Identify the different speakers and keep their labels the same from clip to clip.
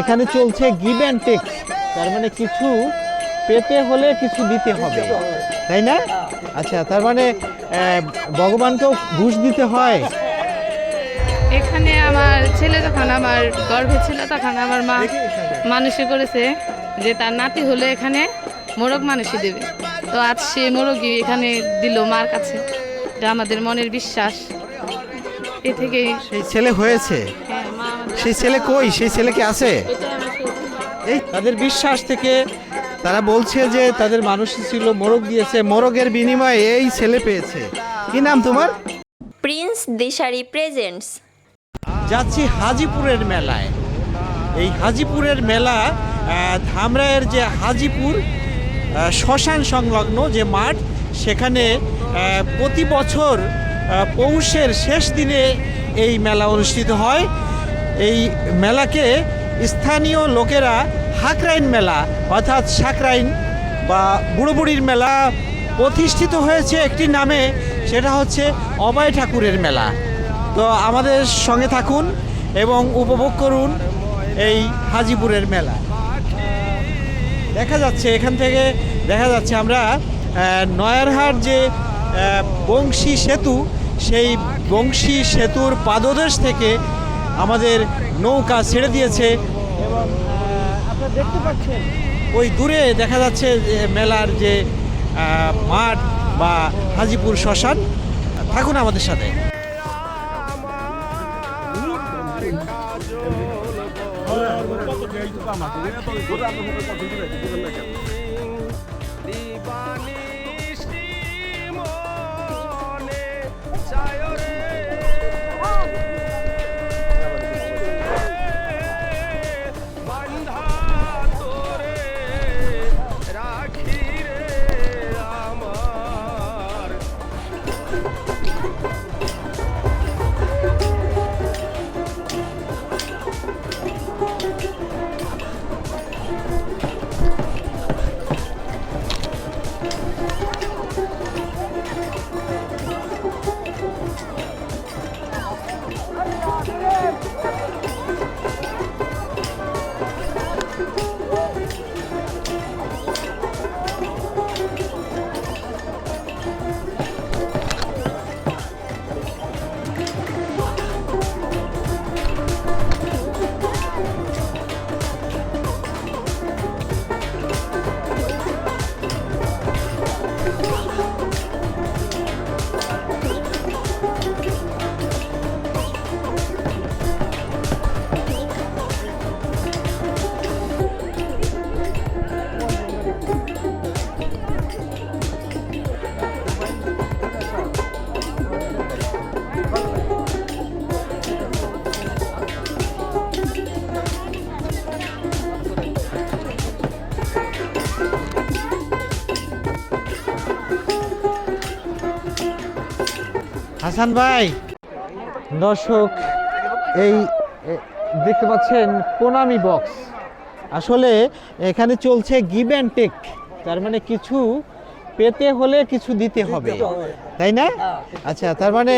Speaker 1: এখানে চলছে give and take তার মানে কিছু পেতে হলে কিছু দিতে হবে। তাই না? আচ্ছা তার মানে ভগবানকেও ঘুষ দিতে হয়।
Speaker 2: এখানে আমার ছেলে যখন আমার গর্ভে ছিল তখন আমার মা মানুষে করেছে যে তার নাতি হলে এখানে মোরগ মানুষই দেবে। তো আজ সে মোরগই এখানে দিল মার কাছে। এটা আমাদের মনের বিশ্বাস। এ থেকেই
Speaker 1: সেই ছেলে হয়েছে।
Speaker 2: হ্যাঁ,
Speaker 1: সেই ছেলে কই? সেই ছেলে কি আছে। এই তাদের বিশ্বাস থেকে তারা বলছে যে তাদের মানুষ ছিল মোরগ দিয়েছে মোরগের বিনিময়ে এই ছেলে পেয়েছে। কি নাম তোমার?
Speaker 3: Prince Dishari presents.
Speaker 1: যাচ্ছি হাজিপুরের মেলায়। এই হাজিপুরের মেলা আহ, ধামরাইয়ের যে হাজিপুর শ্মশান সংলগ্ন যে মাঠ সেখানে প্রতি বছর পৌষের শেষ দিনে এই মেলা অনুষ্ঠিত হয়। এই মেলাকে স্থানীয় লোকেরা হাকরাইন মেলা, অর্থাৎ সাকরাইন বা বুড়োবুড়ির মেলা প্রতিষ্ঠিত হয়েছে একটি নামে, সেটা হচ্ছে অভয় ঠাকুরের মেলা। তো আমাদের সঙ্গে থাকুন এবং উপভোগ করুন এই হাজিপুরের মেলা। দেখা যাচ্ছে, এখান থেকে দেখা যাচ্ছে আমরা নয়ারহাট যে বংশী সেতু, সেই বংশী সেতুর পাদদেশ থেকে আমাদের নৌকা ছেড়ে দিয়েছে এবং আপনারা দেখতে পাচ্ছেন, ওই দূরে দেখা যাচ্ছে যে মেলার যে মাঠ বা হাজিপুর শ্মশান, থাকুন আমাদের সাথে। হাসান ভাই। দর্শক এই দেখতে পাচ্ছেন প্রণামী বক্স। আসলে এখানে চলছে গিভ অ্যান্ড টেক তার মানে কিছু পেতে হলে কিছু দিতে হবে। তাই না? আচ্ছা তার মানে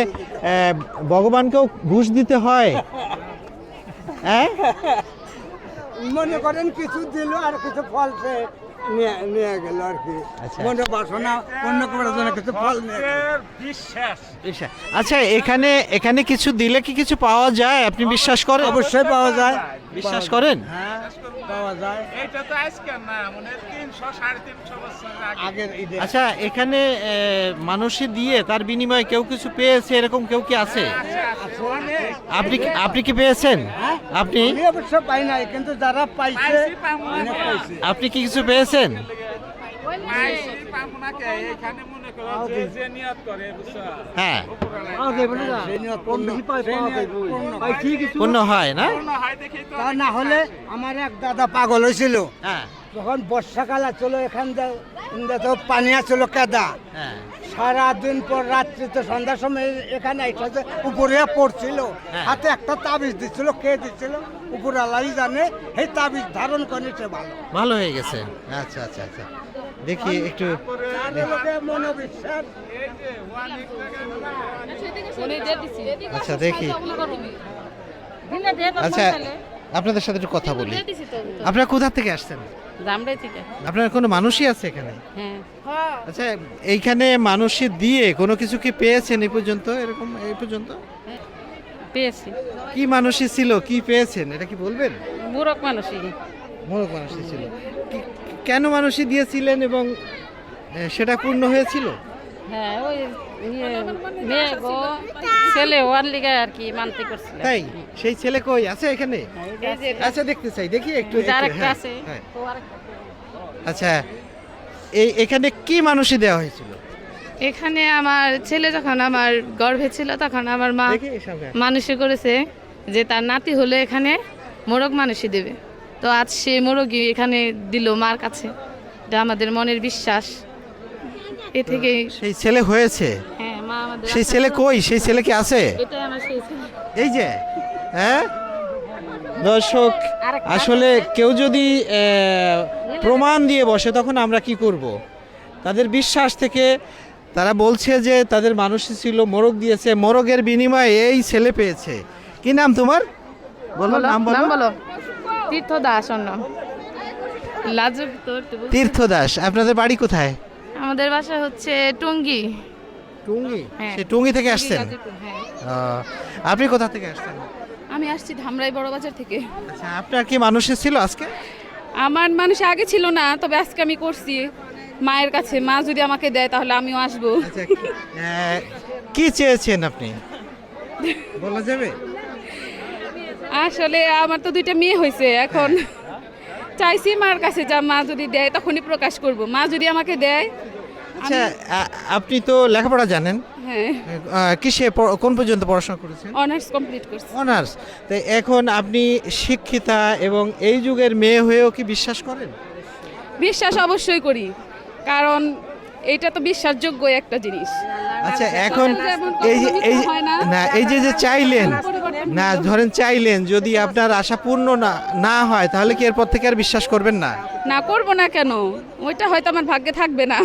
Speaker 1: ভগবানকেও ঘুষ দিতে হয়। হ্যাঁ?
Speaker 4: মনে করেন কিছু দিল আর কিছু ফল সে নিয়ে নিয়ে গেল আর কি।
Speaker 1: আচ্ছা।
Speaker 4: মনে বাসনা অন্য করার জন্য কিছু ফল নিয়ে গেল।
Speaker 1: আচ্ছা এখানে এখানে কিছু দিলে কি কিছু পাওয়া যায়? আপনি বিশ্বাস করেন?
Speaker 4: অবশ্যই পাওয়া যায়।
Speaker 1: বিশ্বাস করেন?
Speaker 4: হ্যাঁ পাওয়া যায়।
Speaker 5: এটা তো আজকে না মানে
Speaker 1: আচ্ছা এখানে মানুষে দিয়ে তার বিনিময়ে কেউ কিছু পেয়েছে? এরকম কেউ কি আছে? আপনি কি- আপনি কি পেয়েছেন? আপনি?
Speaker 4: অবশ্য পাই নাই কিন্তু যারা পাইছে
Speaker 1: আপনি কি কিছু পেয়েছেন?
Speaker 5: এখানে মনে?
Speaker 1: হ্যাঁ।
Speaker 4: পূর্ণ- সেই নিয়ে পূর্ণ।
Speaker 1: পূর্ণ না
Speaker 5: পূর্ণ দেখেই তো
Speaker 4: তা না হলে আমার এক দাদা পাগল হয়েছিল।
Speaker 1: হ্যাঁ।
Speaker 4: যখন বর্ষাকাল ছিল এখান তো পানি আছিল কেদা।
Speaker 1: হ্যাঁ।
Speaker 4: সারাদিন পর রাত্রি তো সন্ধ্যার সময় এখানে এসেছে উপরে পড়ছিল। হাতে একটা তাবিজ দিচ্ছিল কে দিচ্ছিল উপর আল্লাহ জানে সেই তাবিজ ধারণ করে সে ভালো।
Speaker 1: ভালো হয়ে গেছে। আচ্ছা আচ্ছা আচ্ছা। দেখি একটু। আচ্ছা দেখি। আচ্ছা আপনাদের সাথে একটু কথা বলি। আপনারা কোথা থেকে আসছেন? আপনার কোনো মানুষই আছে এখানে?
Speaker 2: হ্যাঁ।
Speaker 1: আচ্ছা এইখানে মানুষের দিয়ে কোনো কিছু কি পেয়েছেন এই পর্যন্ত? এরকম এই পর্যন্ত?
Speaker 2: পেয়েছি।
Speaker 1: কি মানুষই ছিল? কি পেয়েছেন? এটা কি বলবেন?
Speaker 2: বুড়ক মানুষই।
Speaker 1: মোরক মানুষই ছিল। কেন মানুষই দিয়েছিলেন এবং সেটা পূর্ণ হয়েছিল?
Speaker 2: হ্যাঁ ওই ইয়ে, মেয়ে গো ছেলে লিগে আর কি মানতে করছিল।
Speaker 1: তাই? সেই ছেলে কই? আছে এখানে?
Speaker 2: এই
Speaker 1: আচ্ছা দেখতে চাই দেখি একটু হ্যাঁ,
Speaker 2: আছে
Speaker 1: হ্যাঁ।
Speaker 2: আরেকটা।
Speaker 1: আচ্ছা এই এখানে কি মানুষই দেওয়া হয়েছিল?
Speaker 2: এখানে আমার ছেলে যখন আমার গর্ভে ছিল তখন আমার মা মানুষে করেছে যে তার নাতি হলে এখানে মোরগ মানুষই দেবে। তো আজ সে মোরগই এখানে দিল মার কাছে। এটা আমাদের মনের বিশ্বাস। এ থেকেই
Speaker 1: সেই ছেলে হয়েছে?
Speaker 2: হ্যাঁ মা আমাদের
Speaker 1: সেই ছেলে কই? সেই ছেলে কি আছে?
Speaker 2: এটাই আমার সেই ছেলে।
Speaker 1: এই যে হ্যাঁ? দর্শক আসলে কেউ যদি প্রমাণ দিয়ে বসে তখন আমরা কি করব? তাদের বিশ্বাস থেকে তারা বলছে যে তাদের মানুষই ছিল মোরগ দিয়েছে। মোরগের বিনিময়ে এই ছেলে পেয়েছে। কি নাম তোমার? বলো। নাম বলো।
Speaker 2: তীর্থ দাস ওর লাজুক তো একটু বল-
Speaker 1: তীর্থ দাস আপনাদের বাড়ি কোথায়?
Speaker 2: আমাদের বাসা হচ্ছে টঙ্গি।
Speaker 1: টুঙ্গি?
Speaker 2: হ্যাঁ।
Speaker 1: সে টুঙ্গি থেকে আসছেন?
Speaker 2: গাজীপুর, হ্যাঁ।
Speaker 1: আহ, আপনি কোথা থেকে আসছেন?
Speaker 6: আমি আসছি ধামরাই বড় বাজার থেকে।
Speaker 1: আচ্ছা আপনার কি মানুষের ছিল আজকে?
Speaker 6: আমার মানুষ আগে ছিল না তবে আজকে আমি করছি। মায়ের কাছে মা যদি আমাকে দেয় তাহলে আমিও আসব।
Speaker 1: আচ্ছা আহ, কি চেয়েছেন আপনি? বলা যাবে?
Speaker 6: আসলে আমার তো দুইটা মেয়ে হয়েছে এখন চাইছি মার কাছে যা মা যদি দেয় তখনই প্রকাশ করব। মা যদি আমাকে দেয়
Speaker 1: আচ্ছা আপনি তো লেখাপড়া জানেন।
Speaker 6: হ্যাঁ।
Speaker 1: কিসে কোন পর্যন্ত পড়াশোনা করেছেন?
Speaker 6: অনার্স কমপ্লিট করছি।
Speaker 1: অনার্স। তো এখন আপনি শিক্ষিতা এবং এই যুগের মেয়ে হয়েও কি বিশ্বাস করেন?
Speaker 6: বিশ্বাস অবশ্যই করি কারণ এটা তো বিশ্বাসযোগ্য একটা জিনিস।
Speaker 1: আচ্ছা এখন এই যে এই।
Speaker 6: না।
Speaker 1: এই যে যে চাইলেন না ধরেন চাইলেন যদি আপনার আশা পূর্ণ না না হয় তাহলে কি এরপর থেকে আর বিশ্বাস করবেন না?
Speaker 6: না করব না কেন? ওইটা হয়তো আমার ভাগ্যে থাকবে না।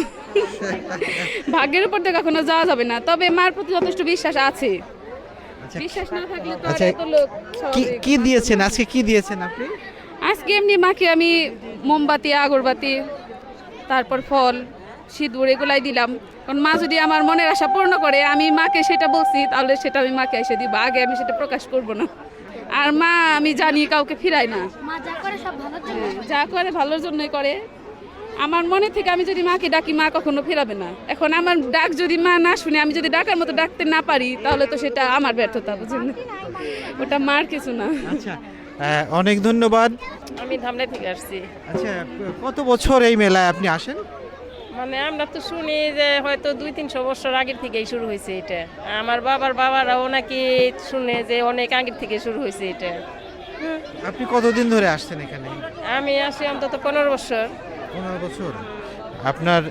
Speaker 6: ভাগ্যের উপর দিয়ে কখনো যাওয়া যাবে না। তবে মার প্রতি যথেষ্ট বিশ্বাস আছে।
Speaker 1: আচ্ছা
Speaker 6: বিশ্বাস না থাকলে তো আর
Speaker 1: আচ্ছা,
Speaker 6: এত লোক
Speaker 1: কি
Speaker 6: স্বাভাবিক।
Speaker 1: কি দিয়েছেন? আজকে কি দিয়েছেন আপনি?
Speaker 6: আজকে এমনি মাকে আমি মোমবাতি আগরবাতি তারপর ফল সিঁদুর এগুলাই দিলাম। কারণ মা যদি আমার মনের আশা পূর্ণ করে আমি মাকে সেটা বলছি তাহলে সেটা আমি মাকে এসে দিব আগে আমি সেটা প্রকাশ করব না। আর মা আমি জানি কাউকে ফিরাই না।
Speaker 7: মা যা করে ভালোর জন্য
Speaker 6: যা করে ভালোর জন্যই করে। আমার মনে থেকে আমি যদি মাকে ডাকি মা কখনো ফেরাবে না। এখন আমার ডাক যদি মা না শুনে আমি যদি ডাকার মতো ডাকতে না পারি তাহলে তো সেটা আমার ব্যর্থতা বুঝলেন ওটা মার কিছু না।
Speaker 1: আচ্ছা অনেক ধন্যবাদ।
Speaker 2: আমি ধামড়াই থেকে আসছি।
Speaker 1: আচ্ছা কত বছর এই মেলায় আপনি আসেন?
Speaker 2: মানে আমরা তো শুনি যে হয়তো দুই তিনশো বছর আগের থেকেই শুরু হয়েছে এটা। আমার বাবার বাবারাও নাকি শুনে যে অনেক আগের থেকে শুরু হয়েছে এটা।
Speaker 1: আপনি কতদিন ধরে আসছেন এখানে?
Speaker 2: আমি আসি অন্তত পনেরো বছর।
Speaker 1: পনেরো বছর। আপনার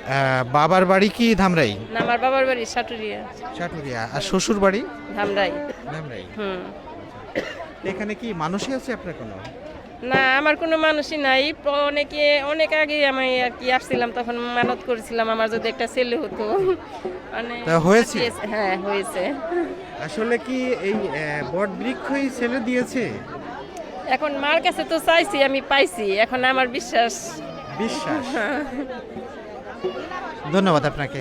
Speaker 1: বাবার বাড়ি কি ধামরাই?
Speaker 2: না আমার বাবার বাড়ি সাটুরিয়া।
Speaker 1: চাটুরিয়া আর শ্বশুর বাড়ি
Speaker 2: ধামরাই।
Speaker 1: ধামরাই।
Speaker 2: হুম।
Speaker 1: এখানে কি মানুষই আছে আপনার কোনো?
Speaker 2: না আমার কোনো মানুষই নাই। অনেকে অনেক আগে আমি আর কি আসছিলাম তখন মানত করেছিলাম আমার যদি একটা ছেলে হতো। মানে
Speaker 1: হয়েছে?
Speaker 2: হ্যাঁ হয়েছে।
Speaker 1: আসলে কি এই বট বৃক্ষই ছেলে দিয়েছে?
Speaker 2: এখন মার কাছে তো চাইছি আমি পাইছি। এখন আমার বিশ্বাস।
Speaker 1: বিশ্বাস? ধন্যবাদ আপনাকে।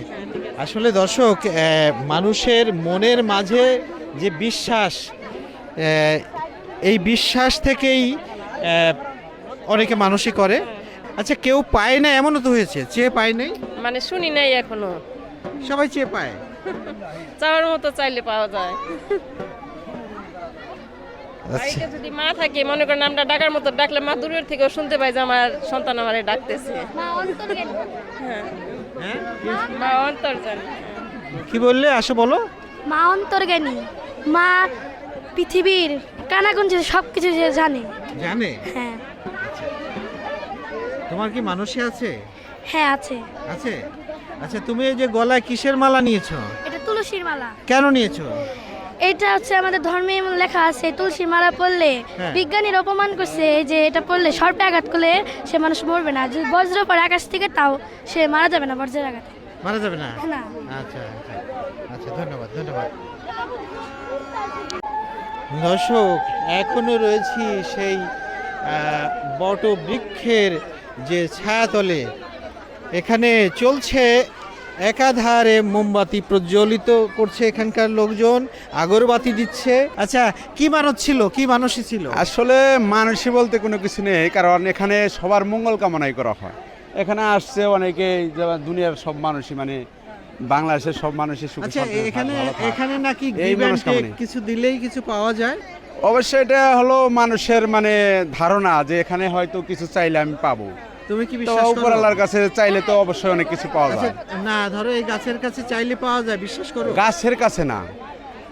Speaker 1: আসলে দর্শক মানুষের মনের মাঝে যে বিশ্বাস এই বিশ্বাস থেকেই অনেকে মানুষই করে। আচ্ছা কেউ পায় না এমনও তো হয়েছে? চেয়ে পায় নাই?
Speaker 2: মানে শুনি নাই এখনও।
Speaker 1: সবাই চেয়ে পায়।
Speaker 2: চাওয়ার মতো চাইলে পাওয়া যায়।
Speaker 1: আচ্ছা।
Speaker 2: বাড়িতে যদি মা থাকে মনে করেন আমরা ডাকার মতো ডাকলে মা দূরের থেকেও শুনতে পাই যে আমার সন্তান আমারে ডাকতেছে।
Speaker 7: মা
Speaker 1: হ্যাঁ?
Speaker 2: মা অন্তর জানে
Speaker 1: কি বললে? আসো বলো।
Speaker 7: মা অন্তর্জ্ঞানী। মা পৃথিবীর কানাগুঞ্জে সব কিছু যে জানে।
Speaker 1: জানে?
Speaker 7: হ্যাঁ।
Speaker 1: তোমার কি মানুষই আছে?
Speaker 7: হ্যাঁ আছে।
Speaker 1: আছে? আচ্ছা তুমি এই যে গলায় কিসের মালা নিয়েছো?
Speaker 7: এটা তুলসীর মালা।
Speaker 1: কেন নিয়েছো?
Speaker 7: এটা হচ্ছে আমাদের ধর্মে লেখা আছে তুলসী মালা পড়লে
Speaker 1: হ্যাঁ।
Speaker 7: বিজ্ঞানীর অপমান করছে যে এটা পড়লে সর্পে আঘাত করলে সে মানুষ মরবে না। যদি বজ্র পড়ে আকাশ থেকে তাও সে মারা যাবে না বজ্রের আঘাতে।
Speaker 1: মারা যাবে না?
Speaker 7: না।
Speaker 1: আচ্ছা আচ্ছা। আচ্ছা ধন্যবাদ ধন্যবাদ। দর্শক এখনও রয়েছি সেই বট বৃক্ষের যে ছায়াতলে। এখানে চলছে একাধারে মোমবাতি প্রজ্বলিত করছে এখানকার লোকজন, আগরবাতি দিচ্ছে। আচ্ছা কি মানুষ ছিল? কি মানুষই ছিল?
Speaker 8: আসলে মানুষই বলতে কোনো কিছু নেই, কারণ এখানে সবার মঙ্গল কামনাই করা হয়। এখানে আসছে অনেকে দুনিয়ার সব মানুষই মানে বাংলাদেশের সব মানুষের সুখে
Speaker 1: আচ্ছা এখানে এখানে নাকি কিছু দিলেই কিছু পাওয়া যায়?
Speaker 8: অবশ্যই এটা হলো মানুষের মানে ধারণা যে এখানে হয়তো কিছু চাইলে আমি পাবো।
Speaker 1: তুমি কি বিশ্বাস করো?
Speaker 8: উপরওয়ালার কাছে চাইলে তো অবশ্যই অনেক কিছু পাওয়া
Speaker 1: আচ্ছা
Speaker 8: যায়।
Speaker 1: না ধরো এই গাছের কাছে চাইলে পাওয়া যায় বিশ্বাস করো?
Speaker 8: গাছের কাছে না।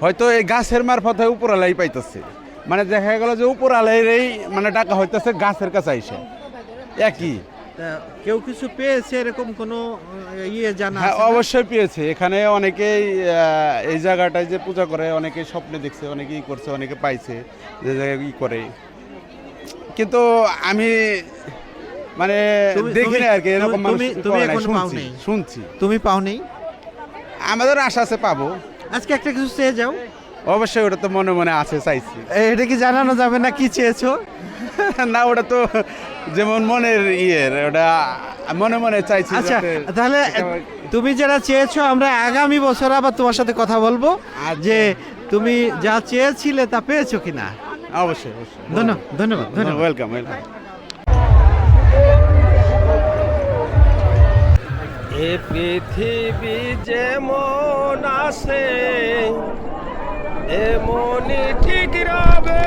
Speaker 8: হয়তো এই গাছের মারফত হয় উপরালাই পাইতেছে। মানে দেখা গেল যে উপরালাই মানে টাকা হইতেছে গাছের কাছে আইসে। একই।
Speaker 1: কেউ কিছু পেয়েছে এরকম কোনো ইয়ে জানা
Speaker 8: হ্যাঁ অবশ্যই পেয়েছে। এখানে অনেকেই এই জায়গাটায় যে পূজা করে অনেকে স্বপ্নে দেখছে অনেকে ই করছে অনেকে পাইছে যে জায়গায় ই করে। কিন্তু আমি মানে দেখি না আর কি এরকম
Speaker 1: তুমি-
Speaker 8: মানুষ
Speaker 1: এখনও পাও
Speaker 8: শুনছি
Speaker 1: নাই?
Speaker 8: শুনছি
Speaker 1: তুমি পাওনি
Speaker 8: আমাদের আশা আছে পাবো।
Speaker 1: আজকে একটা কিছু চেয়ে যাও।
Speaker 8: অবশ্যই ওটা তো মনে মনে আছে চাইছি।
Speaker 1: এটা কি জানানো যাবে না কি চেয়েছো?
Speaker 8: না ওটা তো যেমন মনের ইয়ের ওটা মনে মনে চাইছি
Speaker 1: আচ্ছা তাহলে তুমি যেটা চেয়েছো আমরা আগামী বছর আবার তোমার সাথে কথা বলব
Speaker 8: আচ্ছা।
Speaker 1: যে তুমি যা চেয়েছিলে তা পেয়েছ কিনা?
Speaker 8: অবশ্যই অবশ্যই।
Speaker 1: ধন্যবাদ ধন্যবাদ ধন্যবাদ।
Speaker 8: ওয়েলকাম ওয়েলকাম
Speaker 5: এ পৃথিবী যেমন আছে এমনই ঠিক রবে।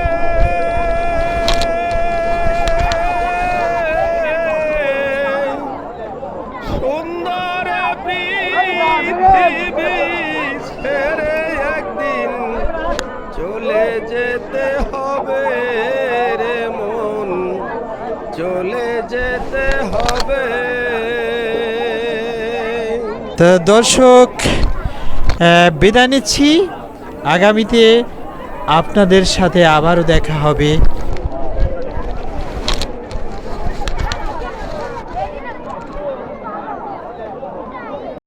Speaker 1: তো দর্শক বিদায় নিচ্ছি। আগামীতে আপনাদের সাথে আবারও দেখা হবে।